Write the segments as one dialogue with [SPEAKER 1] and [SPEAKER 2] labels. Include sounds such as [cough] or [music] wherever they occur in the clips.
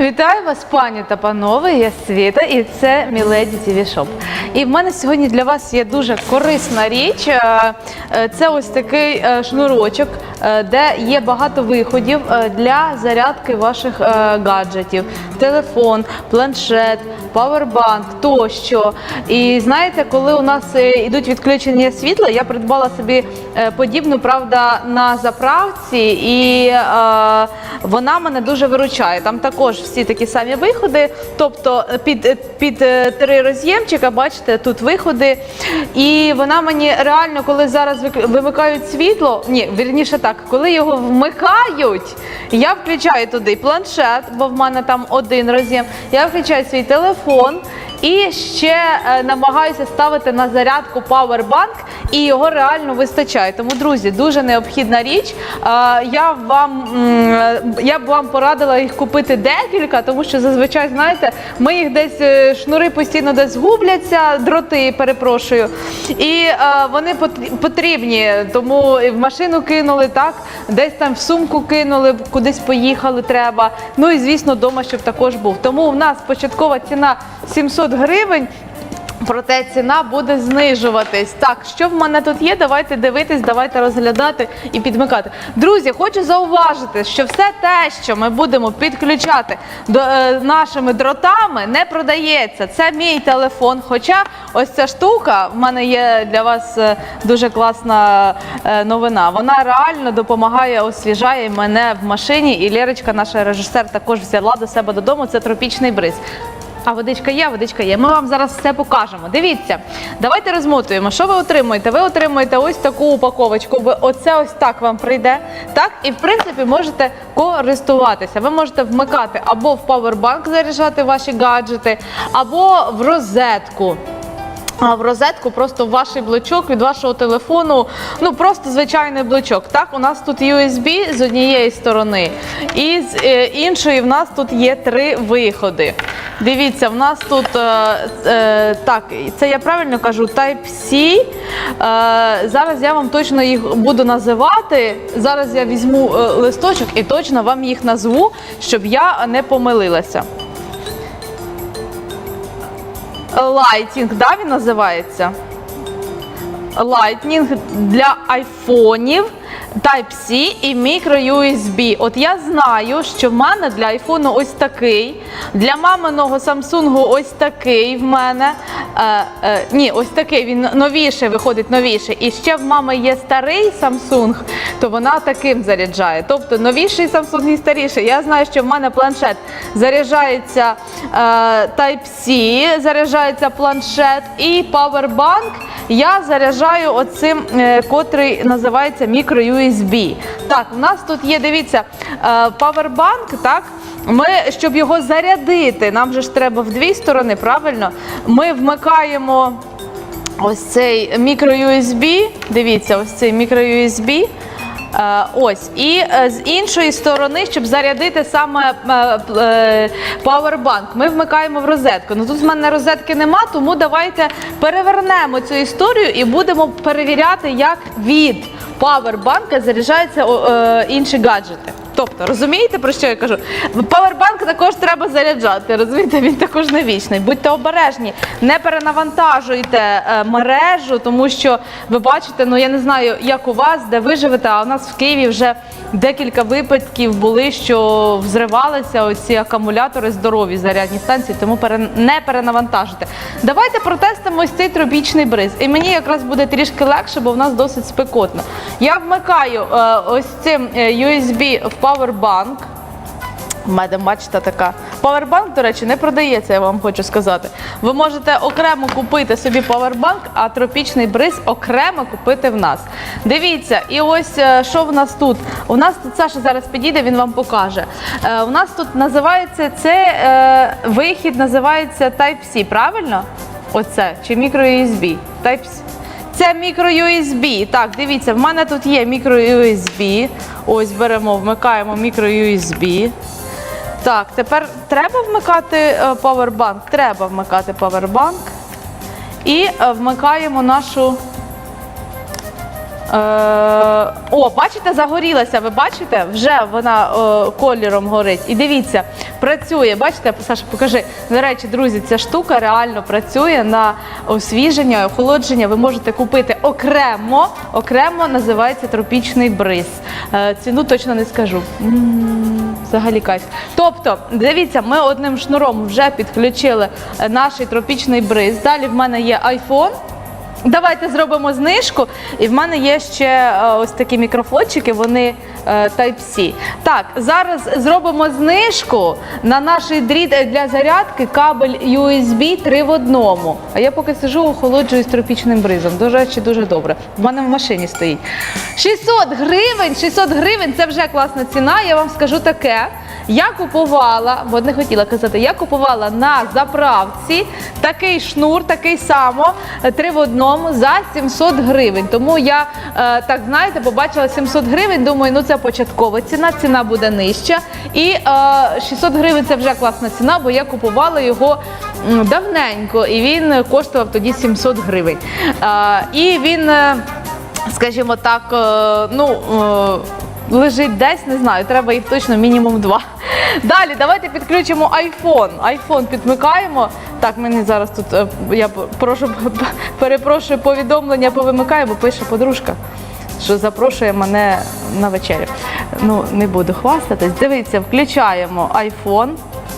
[SPEAKER 1] Вітаю вас, пані та панове. Я Світа, і це Міледі Тіві-шоп. І в мене сьогодні для вас є дуже корисна річ. Е, е, Це ось такий е, шнурочок, де є багато виходів е, для зарядки ваших е, гаджетів: телефон, планшет, павербанк тощо. І знаєте, коли у нас е, йдуть відключення світла, я придбала собі е, подібну, правда, на заправці, і е, вона мене дуже виручає. Там також всі такі самі виходи, тобто під, під е, три роз'ємчика, бачите, тут виходи. І вона мені реально, коли зараз вимикають світло, ні, вірніше так, коли його вмикають, я включаю туди планшет, бо в мене там один роз'єм. Я включаю свій телефон. І ще е, намагаюся ставити на зарядку павербанк, і його реально вистачає. Тому, друзі, дуже необхідна річ. Е, я вам е, я б вам порадила їх купити декілька, тому що зазвичай, знаєте, ми їх десь шнури постійно десь губляться, дроти, перепрошую. І вони потрібні, тому в машину кинули, так, десь там в сумку кинули, кудись поїхали треба. Ну і звісно, вдома, щоб також був. Тому у нас початкова ціна 700 гривень. Проте ціна буде знижуватись. Так, що в мене тут є? Давайте дивитись, давайте розглядати і підмикати. Друзі, хочу зауважити, що все те, що ми будемо підключати до е, нашими дротами, не продається. Це мій телефон. Хоча ось ця штука в мене є для вас е, дуже класна е, новина. Вона реально допомагає, освіжає мене в машині. І Лєрочка, наша режисер, також взяла до себе додому. Це тропічний бриз. А водичка є, водичка є. Ми вам зараз все покажемо. Дивіться, давайте розмотуємо. Що ви отримуєте? Ви отримуєте ось таку упаковочку. Ви оце ось так вам прийде. Так, і в принципі можете користуватися. Ви можете вмикати або в павербанк заряджати ваші гаджети, або в розетку. А в розетку просто в ваш блочок від вашого телефону, ну просто звичайний блочок. Так, у нас тут USB з однієї сторони, і з е, іншої в нас тут є три виходи. Дивіться, в нас тут е, е, так, це я правильно кажу, Type-C. Зараз я вам точно їх буду називати. Зараз я візьму листочок і точно вам їх назву, щоб я не помилилася. Lighting, да, він називається? Lightning для айфонів, Type-C і Micro USB. От я знаю, що в мене для айфону ось такий, для маминого Samsung ось такий в мене. Е, ні, ось такий, він новіше виходить новіше. І ще в мами є старий Samsung, то вона таким заряджає. Тобто новіший Samsung і старіший. Я знаю, що в мене планшет заряджається е, Type-C, заряджається планшет і Powerbank я заряджаю оцим, е, котрий називається мікро-USB. Так, у нас тут є, дивіться, е, павербанк, так? Ми, щоб його зарядити, нам же ж треба в дві сторони, правильно? Ми вмикаємо ось цей мікро-USB. Дивіться, ось цей мікро-USB. Е, Ось і е, з іншої сторони, щоб зарядити саме е, е, павербанк, ми вмикаємо в розетку. Ну тут в мене розетки нема, тому давайте перевернемо цю історію і будемо перевіряти, як від павербанка заряджаються е, інші гаджети. Тобто, розумієте, про що я кажу? Павербанк також треба заряджати. Розумієте, він також не вічний. Будьте обережні, не перенавантажуйте е, мережу, тому що ви бачите, ну я не знаю, як у вас, де ви живете, а у нас в Києві вже декілька випадків були, що взривалися оці акумулятори здорові зарядні станції, тому не перенавантажуйте. Давайте протестимо ось цей тропічний бриз. І мені якраз буде трішки легше, бо в нас досить спекотно. Я вмикаю е, ось цим е, USB в Powerbank. У мене бачите така. Powerbank, до речі, не продається, я вам хочу сказати. Ви можете окремо купити собі Powerbank, а тропічний бриз окремо купити в нас. Дивіться, і ось е, що в нас тут. У нас тут Саша зараз підійде, він вам покаже. Е, у нас тут називається це е, вихід, називається Type-C, правильно? Оце чи micro-USB? Type-C. Це мікро-USB. Так, дивіться, в мене тут є мікро-USB. Ось беремо, вмикаємо мікро-USB. Так, тепер треба вмикати павербанк? Треба вмикати павербанк. І е, вмикаємо нашу Е, о, бачите, загорілася. Ви бачите? Вже вона е, кольором горить. І дивіться, працює. Бачите, Саша, покажи. До речі, друзі, ця штука реально працює на освіження, охолодження. Ви можете купити окремо. Окремо називається тропічний бриз. Е, ціну точно не скажу. Взагалі кайф. Тобто, дивіться, ми одним шнуром вже підключили е, наш тропічний бриз. Далі в мене є iPhone. Давайте зробимо знижку. І в мене є ще е, ось такі мікрофлотчики, вони Type-C. Так, зараз зробимо знижку на наш дріт для зарядки кабель USB 3 в одному. А я поки сижу, охолоджую з тропічним бризом. До речі, дуже добре. В мене в машині стоїть. 600 гривень, 600 гривень це вже класна ціна. Я вам скажу таке. Я купувала, бо не хотіла казати, я купувала на заправці такий шнур, такий само, е, три в одному за 700 гривень. Тому я е, так знаєте, побачила 700 гривень. Думаю, ну це початкова ціна, ціна буде нижча. І е, 600 гривень це вже класна ціна, бо я купувала його давненько, і він коштував тоді 700 гривень. Е, і він. е, скажімо так, е, ну. е, Лежить десь, не знаю, треба їх точно мінімум два. [laughs] Далі, давайте підключимо iPhone. iPhone підмикаємо. Так, мені зараз тут е, я прошу [laughs] перепрошую повідомлення повимикаю, бо пише подружка, що запрошує мене на вечерю. Ну, не буду хвастатись. Дивіться, включаємо iPhone.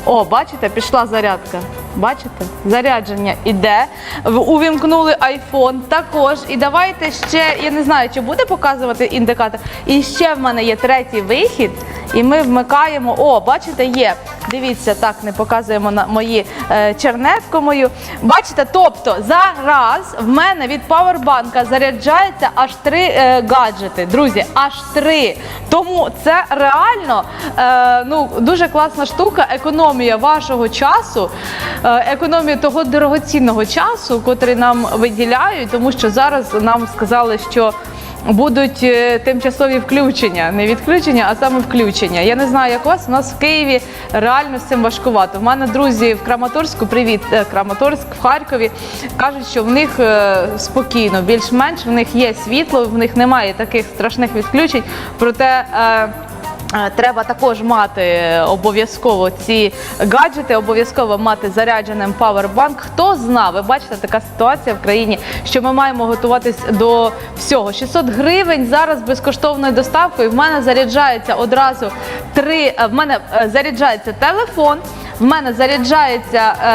[SPEAKER 1] О, бачите, пішла зарядка. Бачите? Зарядження іде. Увімкнули iPhone також. І давайте ще, я не знаю, чи буде показувати індикатор. І ще в мене є третій вихід. І ми вмикаємо. О, бачите, є. Дивіться, так, не показуємо на мої е, чернетку мою. Бачите, тобто зараз в мене від павербанка заряджається аж три е, гаджети. Друзі, аж три. Тому це реально е, ну, дуже класна штука, економія вашого часу, е, економія того дорогоцінного часу, котрий нам виділяють, тому що зараз нам сказали, що. Будуть е, тимчасові включення, не відключення, а саме включення. Я не знаю, як у вас. У нас в Києві реально з цим важкувато. У мене друзі в Краматорську, привіт, е, Краматорськ в Харкові кажуть, що в них е, спокійно, більш-менш в них є світло, в них немає таких страшних відключень. Проте. Е, Треба також мати обов'язково ці гаджети, обов'язково мати зарядженим павербанк. Хто знав, ви бачите, така ситуація в країні, що ми маємо готуватись до всього. 600 гривень зараз безкоштовною доставкою. В мене заряджається одразу три. е, В мене е, заряджається телефон. В мене заряджається е,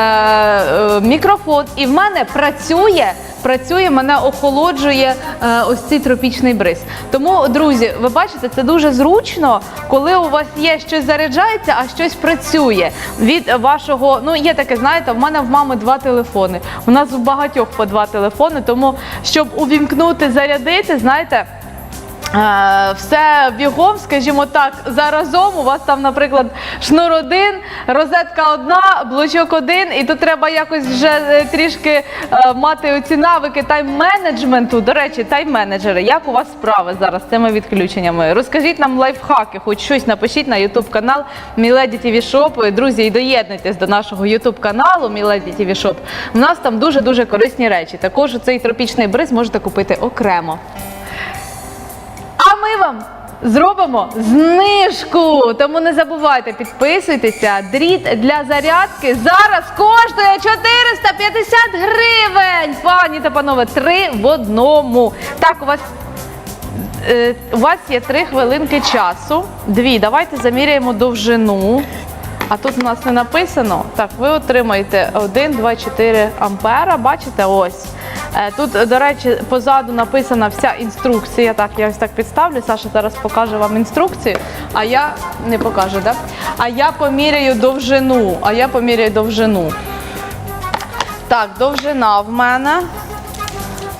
[SPEAKER 1] е, мікрофон, і в мене працює. Працює, мене охолоджує е, ось цей тропічний бриз. Тому, друзі, ви бачите, це дуже зручно, коли у вас є щось заряджається, а щось працює від вашого. Ну є таке, знаєте, в мене в мами два телефони. У нас в багатьох по два телефони. Тому щоб увімкнути, зарядити, знаєте. Е, Все бігом, скажімо так, заразом. У вас там, наприклад, шнур один, розетка одна, блочок один, і тут треба якось вже е, трішки е, мати оці навики тайм-менеджменту. До речі, тайм-менеджери, як у вас справи зараз з цими відключеннями? Розкажіть нам лайфхаки, хоч щось напишіть на YouTube канал Міледі ТВ Shop. Друзі, і доєднуйтесь до нашого YouTube каналу Міледі ТВ Shop. У нас там дуже дуже корисні речі. Також цей тропічний бриз можете купити окремо. Ми вам зробимо знижку. Тому не забувайте підписуйтеся. Дріт для зарядки зараз коштує 450 гривень. Пані та панове, три в одному. Так, у вас. е, У вас є три хвилинки часу. Дві. Давайте заміряємо довжину. А тут у нас не написано. Так, ви отримаєте 1, 2, 4 ампера. Бачите, ось. Е, Тут, до речі, позаду написана вся інструкція. Так, я ось так підставлю. Саша зараз покаже вам інструкцію. А я не покажу, да? А я поміряю довжину. А я поміряю довжину. Так, довжина в мене.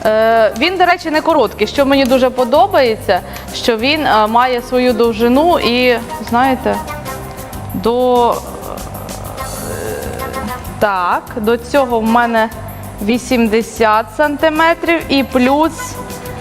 [SPEAKER 1] Е, Він, до речі, не короткий, що мені дуже подобається, що він е, має свою довжину і, знаєте, до е, так, до цього в мене 80 сантиметрів і плюс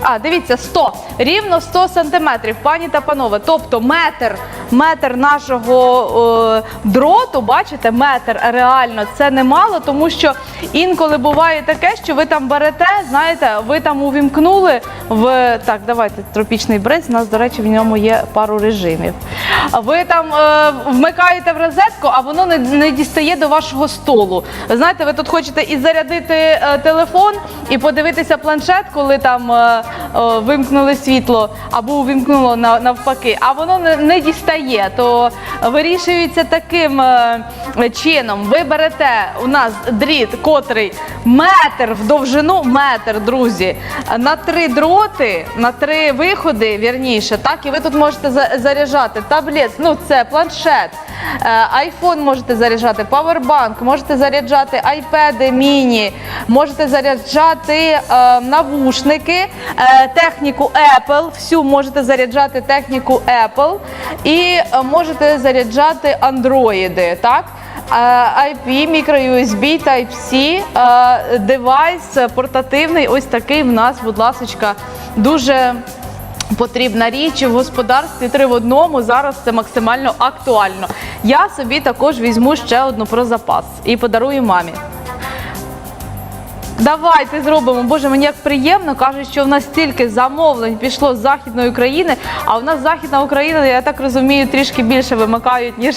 [SPEAKER 1] А, дивіться, 100. Рівно 100 сантиметрів, пані та панове. Тобто метр, метр нашого е, дроту, бачите, метр реально це немало, тому що інколи буває таке, що ви там берете, знаєте, ви там увімкнули в так, давайте тропічний бриз. У нас, до речі, в ньому є пару режимів. Ви там е, вмикаєте в розетку, а воно не, не дістає до вашого столу. Знаєте, ви тут хочете і зарядити е, телефон, і подивитися планшет, коли там е, е, вимкнули світло або увімкнуло навпаки, а воно не, дістає. То вирішується таким е, чином. Ви берете у нас дріт, котрий метр в довжину, метр, друзі, на три дроти, на три виходи, вірніше, так, і ви тут можете заряджати таблет, ну це планшет. Е, Айфон можете заряджати, павербанк, можете заряджати айпеди, міні, можете заряджати е, навушники, техніку Apple, всю можете заряджати техніку Apple і е, можете заряджати андроїди, так? Е, IP, microUSB, Type-C, е, девайс е, портативний, ось такий в нас, будь ласочка, дуже потрібна річ в господарстві три в одному. Зараз це максимально актуально. Я собі також візьму ще одну про запас і подарую мамі. Давайте зробимо. Боже, мені як приємно. Кажуть, що в нас стільки замовлень пішло з Західної України, а в нас Західна Україна, я так розумію, трішки більше вимикають, ніж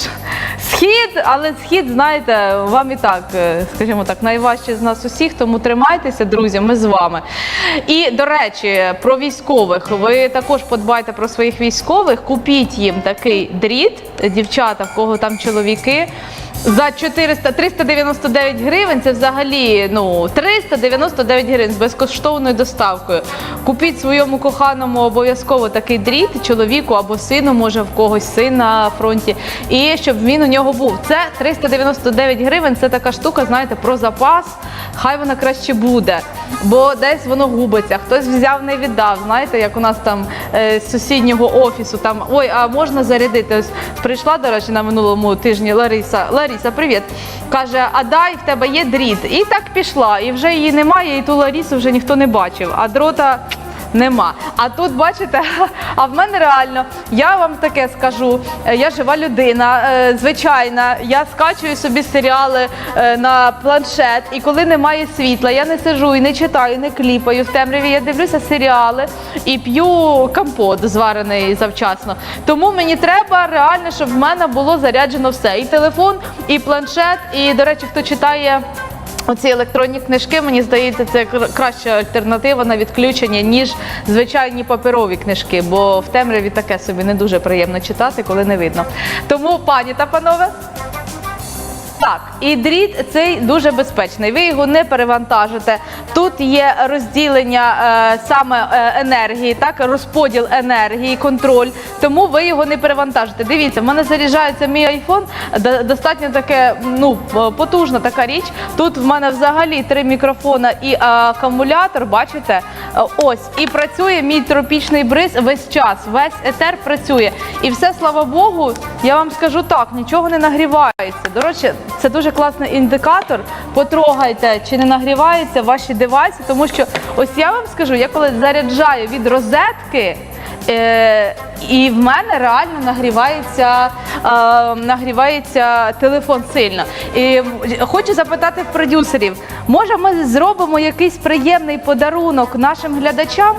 [SPEAKER 1] схід. Але схід, знаєте, вам і так, е, скажімо так, найважче з нас усіх, тому тримайтеся, друзі, ми з вами. І до речі, про військових. Ви також подбайте про своїх військових, купіть їм такий дріт, дівчата, в кого там чоловіки. За 400, 399 гривень це взагалі ну 399 гривень з безкоштовною доставкою. Купіть своєму коханому обов'язково такий дріт, чоловіку або сину, може в когось син на фронті, і щоб він у нього був. Це 399 гривень. Це така штука, знаєте, про запас. Хай вона краще буде, бо десь воно губиться. Хтось взяв, не віддав. Знаєте, як у нас там е, з сусіднього офісу там ой, а можна зарядити? Ось прийшла, до речі, на минулому тижні Лариса. Лариса, привіт. Каже: А дай в тебе є дріт. І так пішла. І вже її немає, і ту Ларісу вже ніхто не бачив. А дрота. Нема. А тут бачите, [laughs] а в мене реально, я вам таке скажу, е, я жива людина, е, звичайна, я скачую собі серіали е, на планшет, і коли немає світла, я не сижу і не читаю, не кліпаю в темряві. Я дивлюся серіали і п'ю компот зварений завчасно. Тому мені треба реально, щоб в мене було заряджено все: і телефон, і планшет, і, до речі, хто читає. Оці електронні книжки, мені здається, це кр- краща альтернатива на відключення, ніж звичайні паперові книжки, бо в темряві таке собі не дуже приємно читати, коли не видно. Тому, пані та панове. Так, і дріт цей дуже безпечний. Ви його не перевантажите. Тут є розділення е, саме е, енергії, так розподіл енергії, контроль. Тому ви його не перевантажите. Дивіться, в мене заряджається мій айфон. до- Достатньо таке, ну потужна така річ. Тут в мене взагалі три мікрофона і е, акумулятор. Бачите? Е, Ось і працює мій тропічний бриз весь час. Весь етер працює. І все, слава Богу, я вам скажу так, нічого не нагрівається. До речі, це дуже класний індикатор. Потрогайте, чи не нагріваються ваші девайси, тому що ось я вам скажу, я коли заряджаю від розетки. Е, і в мене реально нагрівається, е, нагрівається телефон сильно. І хочу запитати в продюсерів, може ми зробимо якийсь приємний подарунок нашим глядачам?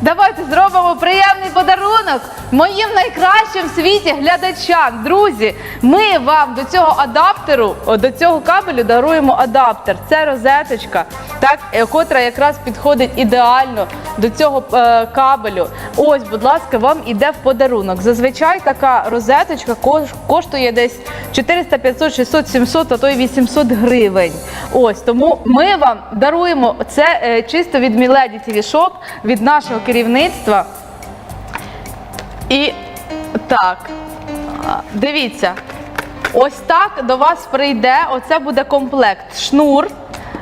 [SPEAKER 1] Давайте зробимо приємний подарунок моїм найкращим в світі глядачам. Друзі, ми вам до цього адаптеру, до цього кабелю даруємо адаптер. Це розеточка, так, е, котра якраз підходить ідеально до цього е, кабелю. Ось, будь ласка, вам іде в подарунок. Зазвичай така розеточка кош- коштує десь 400, 500, 600, 700, а то й 800 гривень. Ось тому ми вам даруємо це е, чисто від Milady TV від нашого керівництва. І так, дивіться, ось так до вас прийде. Оце буде комплект. Шнур.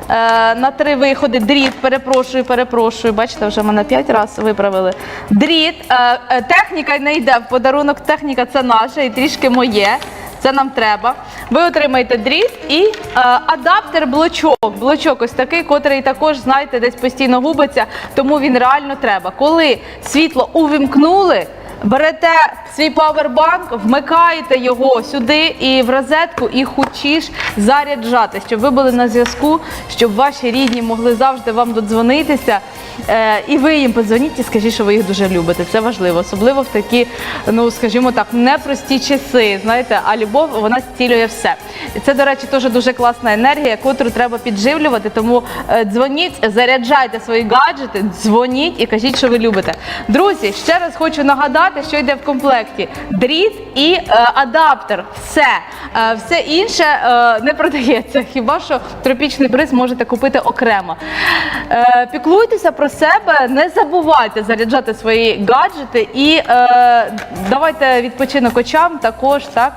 [SPEAKER 1] Е, На три виходи, дріт, перепрошую, перепрошую. Бачите, вже мене п'ять разів виправили. Дріт, е, е, техніка не йде в подарунок, техніка це наша і трішки моє. Це нам треба. Ви отримаєте дріт і е, адаптер блочок. Блочок ось такий, котрий також, знаєте, десь постійно губиться, тому він реально треба. Коли світло увімкнули, берете свій павербанк, вмикаєте його сюди і в розетку, і хочеш заряджати, щоб ви були на зв'язку, щоб ваші рідні могли завжди вам додзвонитися. Е, і ви їм подзвоніть і скажіть, що ви їх дуже любите. Це важливо, особливо в такі, ну скажімо так, непрості часи. Знаєте, а любов вона зцілює все. І це, до речі, теж дуже класна енергія, котру треба підживлювати. Тому е, дзвоніть, заряджайте свої гаджети, дзвоніть і кажіть, що ви любите. Друзі, ще раз хочу нагадати, що йде в комплекті: дріт і е, адаптер. Все. Е, все інше е, не продається. Хіба що тропічний бриз можете купити окремо. Е, піклуйтеся про себе, не забувайте заряджати свої гаджети і е, давайте відпочинок очам також, так?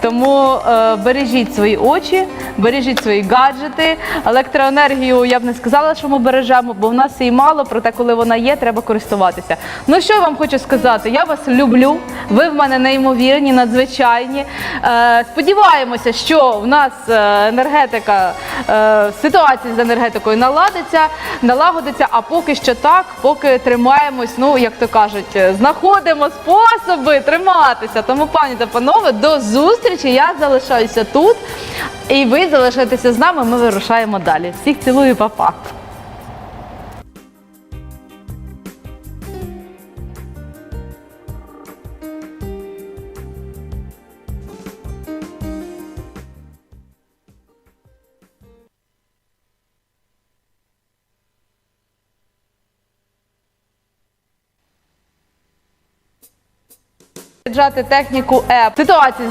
[SPEAKER 1] Тому е, бережіть свої очі, бережіть свої гаджети. Електроенергію я б не сказала, що ми бережемо, бо в нас її мало, проте коли вона є, треба користуватися. Ну що я вам хочу сказати? Я вас люблю. Ви в мене неймовірні, надзвичайні. Е, сподіваємося, що в нас е, енергетика, е, ситуація з енергетикою наладиться, налагодиться. А поки що так, поки тримаємось, ну як то кажуть, знаходимо способи триматися. Тому, пані та панове, до зустрічі. Я залишаюся тут, і ви залишаєтеся з нами. Ми вирушаємо далі. Всіх цілую, па-па. Заряджати техніку ЕП. Ситуація